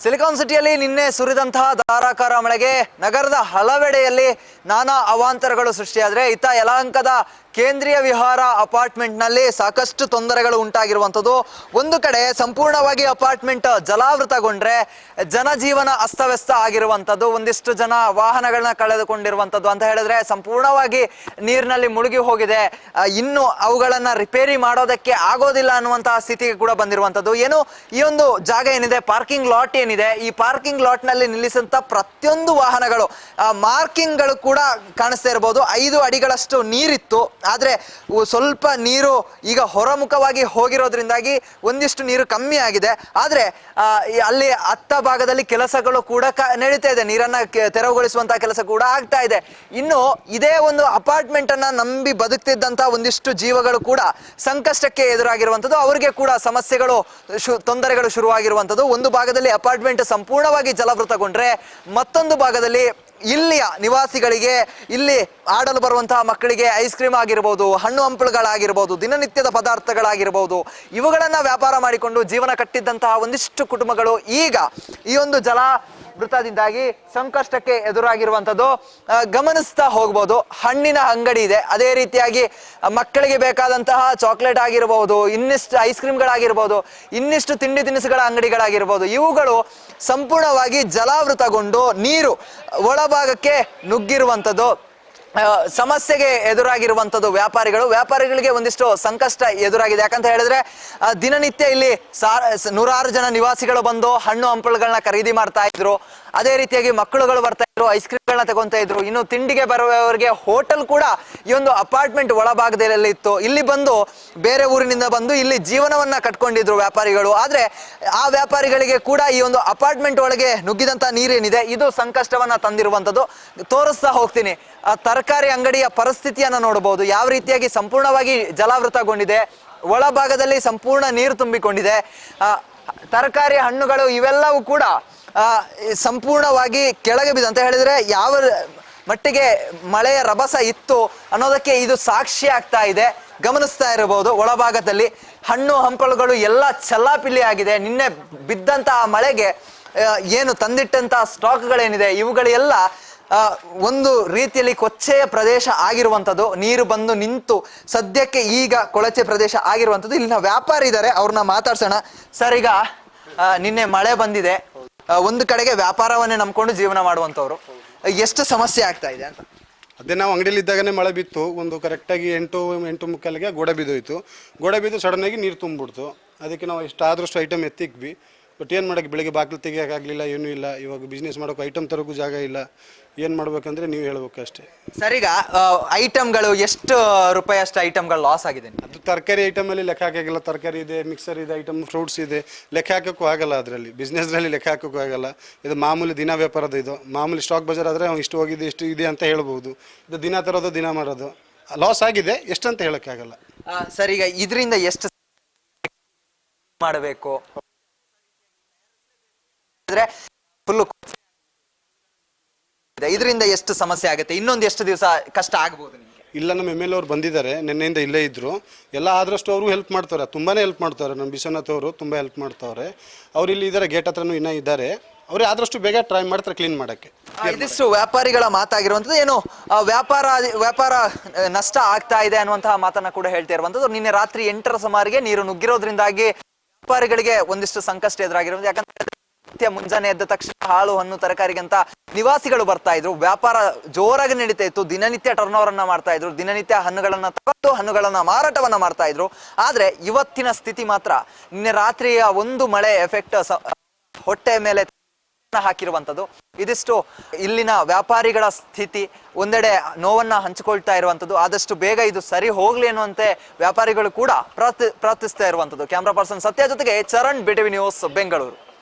Silicon ಸಿಟಿಯಲ್ಲಿ ನಿನ್ನೆ ಸುರಿದಂತಹ ಧಾರಾಕಾರ ಮಳೆಗೆ ನಗರದ ಹಲವೆಡೆಯಲ್ಲಿ ನಾನಾ ಅವಾಂತರಗಳು ಸೃಷ್ಟಿಯಾದರೆ ಇತ್ತ ಯಲಹಂಕದ ಕೇಂದ್ರೀಯ ವಿಹಾರ ಅಪಾರ್ಟ್ಮೆಂಟ್ನಲ್ಲಿ ಸಾಕಷ್ಟು ತೊಂದರೆಗಳು ಉಂಟಾಗಿರುವಂಥದ್ದು. ಒಂದು ಕಡೆ ಸಂಪೂರ್ಣವಾಗಿ ಅಪಾರ್ಟ್ಮೆಂಟ್ ಜಲಾವೃತಗೊಂಡ್ರೆ ಜನಜೀವನ ಅಸ್ತವ್ಯಸ್ತ ಆಗಿರುವಂಥದ್ದು. ಒಂದಿಷ್ಟು ಜನ ವಾಹನಗಳನ್ನ ಕಳೆದುಕೊಂಡಿರುವಂಥದ್ದು ಅಂತ ಹೇಳಿದ್ರೆ ಸಂಪೂರ್ಣವಾಗಿ ನೀರಿನಲ್ಲಿ ಮುಳುಗಿ ಹೋಗಿದೆ. ಇನ್ನು ಅವುಗಳನ್ನ ರಿಪೇರಿ ಮಾಡೋದಕ್ಕೆ ಆಗೋದಿಲ್ಲ ಅನ್ನುವಂತಹ ಸ್ಥಿತಿಗೆ ಕೂಡ ಬಂದಿರುವಂಥದ್ದು. ಏನು, ಈ ಒಂದು ಜಾಗ ಏನಿದೆ, ಪಾರ್ಕಿಂಗ್ ಲಾಟ್ ಏನಿದೆ, ಈ ಪಾರ್ಕಿಂಗ್ ಲಾಟ್ನಲ್ಲಿ ನಿಲ್ಲಿಸಂತ ಪ್ರತಿಯೊಂದು ವಾಹನಗಳು ಮಾರ್ಕಿಂಗ್ಗಳು ಕೂಡ ಕಾಣಿಸ್ತಾ ಇರ್ಬೋದು. ಐದು ಅಡಿಗಳಷ್ಟು ನೀರಿತ್ತು. ಆದ್ರೆ ಸ್ವಲ್ಪ ನೀರು ಈಗ ಹೊರಮುಖವಾಗಿ ಹೋಗಿರೋದ್ರಿಂದಾಗಿ ಒಂದಿಷ್ಟು ನೀರು ಕಮ್ಮಿ ಆಗಿದೆ. ಆದರೆ ಅಲ್ಲಿ ಅತ್ತ ಭಾಗದಲ್ಲಿ ಕೆಲಸಗಳು ಕೂಡ ಕ- ನಡೀತಾ ಇದೆ. ನೀರನ್ನು ತೆರವುಗೊಳಿಸುವಂತಹ ಕೆಲಸ ಕೂಡ ಆಗ್ತಾ ಇದೆ. ಇನ್ನು ಇದೇ ಒಂದು ಅಪಾರ್ಟ್ಮೆಂಟ್ ಅನ್ನ ನಂಬಿ ಬದುಕ್ತಿದ್ದಂತಹ ಒಂದಿಷ್ಟು ಜೀವಗಳು ಕೂಡ ಸಂಕಷ್ಟಕ್ಕೆ ಎದುರಾಗಿರುವಂಥದ್ದು. ಅವರಿಗೆ ಕೂಡ ಸಮಸ್ಯೆಗಳು ಶು ತೊಂದರೆಗಳು ಶುರುವಾಗಿರುವಂಥದ್ದು. ಒಂದು ಭಾಗದಲ್ಲಿ ಅಪಾರ್ಟ್ಮೆಂಟ್ ಸಂಪೂರ್ಣವಾಗಿ ಜಲವೃತಗೊಂಡ್ರೆ ಮತ್ತೊಂದು ಭಾಗದಲ್ಲಿ ಇಲ್ಲಿಯ ನಿವಾಸಿಗಳಿಗೆ ಇಲ್ಲಿ ಆಡಲು ಬರುವಂತಹ ಮಕ್ಕಳಿಗೆ ಐಸ್ ಕ್ರೀಮ್ ಆಗಿರ್ಬೋದು, ಹಣ್ಣು ಹಂಪಲುಗಳಾಗಿರ್ಬೋದು, ದಿನನಿತ್ಯದ ಪದಾರ್ಥಗಳಾಗಿರ್ಬೋದು, ಇವುಗಳನ್ನು ವ್ಯಾಪಾರ ಮಾಡಿಕೊಂಡು ಜೀವನ ಕಟ್ಟಿದ್ದಂತಹ ಒಂದಿಷ್ಟು ಕುಟುಂಬಗಳು ಈಗ ಈ ಒಂದು ಜಲ ವೃತ್ತದಿಂದಾಗಿ ಸಂಕಷ್ಟಕ್ಕೆ ಎದುರಾಗಿರುವಂಥದ್ದು ಗಮನಿಸ್ತಾ ಹೋಗ್ಬೋದು. ಹಣ್ಣಿನ ಅಂಗಡಿ ಇದೆ. ಅದೇ ರೀತಿಯಾಗಿ ಮಕ್ಕಳಿಗೆ ಬೇಕಾದಂತಹ ಚಾಕ್ಲೇಟ್ ಆಗಿರ್ಬೋದು, ಇನ್ನಿಷ್ಟು ಐಸ್ ಕ್ರೀಮ್ಗಳಾಗಿರ್ಬೋದು ಇನ್ನಿಷ್ಟು ತಿಂಡಿ ತಿನಿಸುಗಳ ಅಂಗಡಿಗಳಾಗಿರ್ಬೋದು, ಇವುಗಳು ಸಂಪೂರ್ಣವಾಗಿ ಜಲಾವೃತಗೊಂಡು ನೀರು ಒಳಭಾಗಕ್ಕೆ ನುಗ್ಗಿರುವಂಥದ್ದು. ಸಮಸ್ಯೆಗೆ ಎದುರಾಗಿರುವಂತದ್ದು ವ್ಯಾಪಾರಿಗಳು. ವ್ಯಾಪಾರಿಗಳಿಗೆ ಒಂದಿಷ್ಟು ಸಂಕಷ್ಟ ಎದುರಾಗಿದೆ. ಯಾಕಂತ ಹೇಳಿದ್ರೆ ದಿನನಿತ್ಯ ಇಲ್ಲಿ ನೂರಾರು ಜನ ನಿವಾಸಿಗಳು ಬಂದು ಹಣ್ಣು ಹಂಪಲುಗಳನ್ನ ಖರೀದಿ ಮಾಡ್ತಾ ಇದ್ರು. ಅದೇ ರೀತಿಯಾಗಿ ಮಕ್ಕಳುಗಳು ಬರ್ತಾ ಇದ್ರು, ಐಸ್ ಕ್ರೀಮ್ಗಳನ್ನ ತಗೊಂತ ಇದ್ರು. ಇನ್ನು ತಿಂಡಿಗೆ ಬರುವವರಿಗೆ ಹೋಟೆಲ್ ಕೂಡ ಈ ಒಂದು ಅಪಾರ್ಟ್ಮೆಂಟ್ ಒಳಭಾಗದಲ್ಲಿ ಇತ್ತು. ಇಲ್ಲಿ ಬಂದು ಬೇರೆ ಊರಿನಿಂದ ಬಂದು ಇಲ್ಲಿ ಜೀವನವನ್ನ ಕಟ್ಕೊಂಡಿದ್ರು ವ್ಯಾಪಾರಿಗಳು. ಆದ್ರೆ ಆ ವ್ಯಾಪಾರಿಗಳಿಗೆ ಕೂಡ ಈ ಒಂದು ಅಪಾರ್ಟ್ಮೆಂಟ್ ಒಳಗೆ ನುಗ್ಗಿದಂತ ನೀರೇನಿದೆ? ಇದು ಸಂಕಷ್ಟವನ್ನ ತಂದಿರುವಂತದ್ದು. ತೋರಿಸ್ತಾ ಹೋಗ್ತೀನಿ. ಆ ತರಕಾರಿ ಅಂಗಡಿಯ ಪರಿಸ್ಥಿತಿಯನ್ನ ನೋಡಬಹುದು ಯಾವ ರೀತಿಯಾಗಿ ಸಂಪೂರ್ಣವಾಗಿ ಜಲಾವೃತಗೊಂಡಿದೆ? ಒಳಭಾಗದಲ್ಲಿ ಸಂಪೂರ್ಣ ನೀರು ತುಂಬಿಕೊಂಡಿದೆ. ತರಕಾರಿ ಹಣ್ಣುಗಳು ಇವೆಲ್ಲವೂ ಕೂಡ ಸಂಪೂರ್ಣವಾಗಿ ಕೆಳಗೆ ಬಿದ್ದು ಅಂತ ಹೇಳಿದ್ರೆ ಯಾವ ಮಟ್ಟಿಗೆ ಮಳೆಯ ರಭಸ ಇತ್ತು ಅನ್ನೋದಕ್ಕೆ ಇದು ಸಾಕ್ಷಿ ಆಗ್ತಾ ಇದೆ. ಗಮನಿಸ್ತಾ ಇರಬಹುದು. ಒಳಭಾಗದಲ್ಲಿ ಹಣ್ಣು ಹಂಪಲುಗಳು ಎಲ್ಲ ಚಲ್ಲಾಪಿಲ್ಲಿ ಆಗಿದೆ. ನಿನ್ನೆ ಬಿದ್ದಂತಹ ಮಳೆಗೆ ಏನು ತಂದಿಟ್ಟಂತಹ ಸ್ಟಾಕ್ಗಳೇನಿದೆ, ಇವುಗಳೆಲ್ಲ ಒಂದು ರೀತಿಯಲ್ಲಿ ಕೊಚ್ಚೆಯ ಪ್ರದೇಶ ಆಗಿರುವಂಥದ್ದು. ನೀರು ಬಂದು ನಿಂತು ಸದ್ಯಕ್ಕೆ ಈಗ ಕೊಳಚೆ ಪ್ರದೇಶ ಆಗಿರುವಂಥದ್ದು. ಇಲ್ಲಿನ ವ್ಯಾಪಾರಿ ಇದ್ದಾರೆ ಅವ್ರನ್ನ ಮಾತಾಡ್ಸೋಣ. ಸರ್ ಈಗ ನಿನ್ನೆ ಮಳೆ ಬಂದಿದೆ. ಒಂದು ಕಡೆಗೆ ವ್ಯಾಪಾರವನ್ನೇ ನಂಬ್ಕೊಂಡು ಜೀವನ ಮಾಡುವಂಥವ್ರು. ಎಷ್ಟು ಸಮಸ್ಯೆ ಆಗ್ತಾ ಇದೆ ಅಂತ? ಅದೇ ನಾವು ಅಂಗಡಿಯಲ್ಲಿ ಇದ್ದಾಗನೇ ಮಳೆ ಬಿತ್ತು. ಒಂದು ಕರೆಕ್ಟಾಗಿ ಎಂಟು ಎಂಟು ಮುಕ್ಕಾಲಿಗೆ ಗೋಡೆ ಬಿದ್ದೋಯ್ತು. ಗೋಡೆ ಬಿದ್ದು ಸಡನ್ನಾಗಿ ನೀರು ತುಂಬಿಬಿಡ್ತು. ಅದಕ್ಕೆ ನಾವು ಇಷ್ಟಾದಷ್ಟು ಐಟಮ್ ಎತ್ತಿಕ್ವಿ ಬಟ್ ಏನು ಮಾಡೋಕ್ಕೆ ಬೆಳಿಗ್ಗೆ ಬಾಗಿಲು ತೆಗಿಯೋಕ್ಕಾಗಲಿಲ್ಲ ಏನೂ ಇಲ್ಲ. ಇವಾಗ ಬಿಸ್ನೆಸ್ ಮಾಡೋಕೆ ಐಟಮ್ ತರೋಕ್ಕೂ ಜಾಗ ಇಲ್ಲ. ಏನು ಮಾಡ್ಬೇಕಂದ್ರೆ ನೀವು ಹೇಳ್ಬೇಕು ಅಷ್ಟೇ. ಸರ್ ಈಗ ಐಟಮ್ಗಳು ಎಷ್ಟು ರೂಪಾಯಿ ಅಷ್ಟು ಐಟಮ್ಗಳು ಲಾಸ್ ಆಗಿದೆ ಅದು ತರಕಾರಿ ಐಟಮಲ್ಲಿ ಲೆಕ್ಕ ಹಾಕೋಕ್ಕಿಲ್ಲ ತರಕಾರಿ ಇದೆ ಮಿಕ್ಸರ್ ಇದೆ ಐಟಮ್ ಫ್ರೂಟ್ಸ್ ಇದೆ. ಲೆಕ್ಕ ಹಾಕೋಕ್ಕೂ ಆಗಲ್ಲ ಅದರಲ್ಲಿ. ಬಿಸ್ನೆಸ್ನಲ್ಲಿ ಲೆಕ್ಕ ಹಾಕೋಕ್ಕೂ ಆಗಲ್ಲ. ಇದು ಮಾಮೂಲಿ ದಿನ ವ್ಯಾಪಾರದ ಇದು. ಮಾಮೂಲಿ ಸ್ಟಾಕ್ ಬಜಾರ್ ಆದರೆ ಇಷ್ಟು ಹೋಗಿದೆ ಇಷ್ಟು ಇದೆ ಅಂತ ಹೇಳ್ಬೋದು. ಇದು ದಿನ ತರೋದು ದಿನ ಮಾಡೋದು ಲಾಸ್ ಆಗಿದೆ ಎಷ್ಟಂತ ಹೇಳೋಕ್ಕಾಗಲ್ಲ. ಸರ್ ಈಗ ಇದರಿಂದ ಎಷ್ಟು ಮಾಡಬೇಕು? ಅಂದ್ರೆ ಫುಲ್ ಇದರಿಂದ ಎಷ್ಟು ಸಮಸ್ಯೆ ಆಗುತ್ತೆ? ಇನ್ನೊಂದು ಎಷ್ಟು ದಿವಸ ಕಷ್ಟ ಆಗ್ಬೋದು ನಿಮ್ಗೆ? ಇಲ್ಲ ನಮ್ಮ ಎಂ ಎಲ್ ಅವ್ರು ಬಂದಿದ್ದಾರೆ ನಿನ್ನೆಯಿಂದ ಇಲ್ಲೇ ಇದ್ದರು ಎಲ್ಲ ಆದಷ್ಟು ಅವರು ಹೆಲ್ಪ್ ಮಾಡ್ತಾರೆ ತುಂಬಾ ಹೆಲ್ಪ್ ಮಾಡ್ತಾರೆ. ನಮ್ಮ ವಿಶ್ವನಾಥ್ ಅವರು ತುಂಬ ಹೆಲ್ಪ್ ಮಾಡ್ತಾವ್ರೆ ಅವ್ರು ಇಲ್ಲಿ ಇದ್ದಾರೆ ಗೇಟ್ ಹತ್ರನೂ ಇನ್ನೂ ಇದ್ದಾರೆ. ಅವ್ರು ಆದಷ್ಟು ಬೇಗ ಟ್ರೈ ಮಾಡ್ತಾರೆ ಕ್ಲೀನ್ ಮಾಡೋಕ್ಕೆ. ಇದಿಷ್ಟು ವ್ಯಾಪಾರಿಗಳ ಮಾತಾಗಿರುವಂಥದ್ದು ಏನು ವ್ಯಾಪಾರ ವ್ಯಾಪಾರ ನಷ್ಟ ಆಗ್ತಾ ಇದೆ ಅನ್ನುವಂತಹ ಮಾತನ್ನ ಕೂಡ ಹೇಳ್ತಾ ಇರುವಂಥದ್ದು. ನಿನ್ನೆ ರಾತ್ರಿ ಎಂಟರ ಸುಮಾರಿಗೆ ನೀರು ನುಗ್ಗಿರೋದ್ರಿಂದಾಗಿ ವ್ಯಾಪಾರಿಗಳಿಗೆ ಒಂದಿಷ್ಟು ಸಂಕಷ್ಟ ಎದುರಾಗಿರೋದು ಯಾಕಂದ್ರೆ ನಿತ್ಯ ಮುಂಜಾನೆ ಎದ್ದ ತಕ್ಷಣ ಹಾಳು ಹಣ್ಣು ತರಕಾರಿಗೆ ಅಂತ ನಿವಾಸಿಗಳು ಬರ್ತಾ ಇದ್ರು. ವ್ಯಾಪಾರ ಜೋರಾಗಿ ನಡೀತಾ ಇತ್ತು. ದಿನನಿತ್ಯ ಟರ್ನ್ ಓವರ್ ಅನ್ನ ಮಾಡ್ತಾ ಇದ್ರು. ದಿನನಿತ್ಯ ಹಣ್ಣುಗಳನ್ನ ತಗೊಂಡು ಹಣ್ಣುಗಳನ್ನ ಮಾರಾಟವನ್ನ ಮಾಡ್ತಾ ಇದ್ರು. ಆದ್ರೆ ಇವತ್ತಿನ ಸ್ಥಿತಿ ಮಾತ್ರ ನಿನ್ನೆ ರಾತ್ರಿಯ ಒಂದು ಮಳೆ ಎಫೆಕ್ಟ್ ಹೊಟ್ಟೆ ಮೇಲೆ ಹಾಕಿರುವಂತದ್ದು ಇದಿಷ್ಟು ಇಲ್ಲಿನ ವ್ಯಾಪಾರಿಗಳ ಸ್ಥಿತಿ, ಒಂದೆಡೆ ನೋವನ್ನ ಹಂಚಿಕೊಳ್ತಾ ಇರುವಂತದ್ದು ಆದಷ್ಟು ಬೇಗ ಇದು ಸರಿ ಹೋಗ್ಲಿ ಅನ್ನುವಂತೆ ವ್ಯಾಪಾರಿಗಳು ಕೂಡ ಪ್ರಾರ್ಥಿ, ಪ್ರಾರ್ಥಿಸ್ತಾ ಇರುವಂಥದ್ದು. ಕ್ಯಾಮ್ರಾ ಪರ್ಸನ್ ಸತ್ಯ ಜೊತೆಗೆ ಚರಣ್ ಬಿಟಿವಿ ನ್ಯೂಸ್ ಬೆಂಗಳೂರು.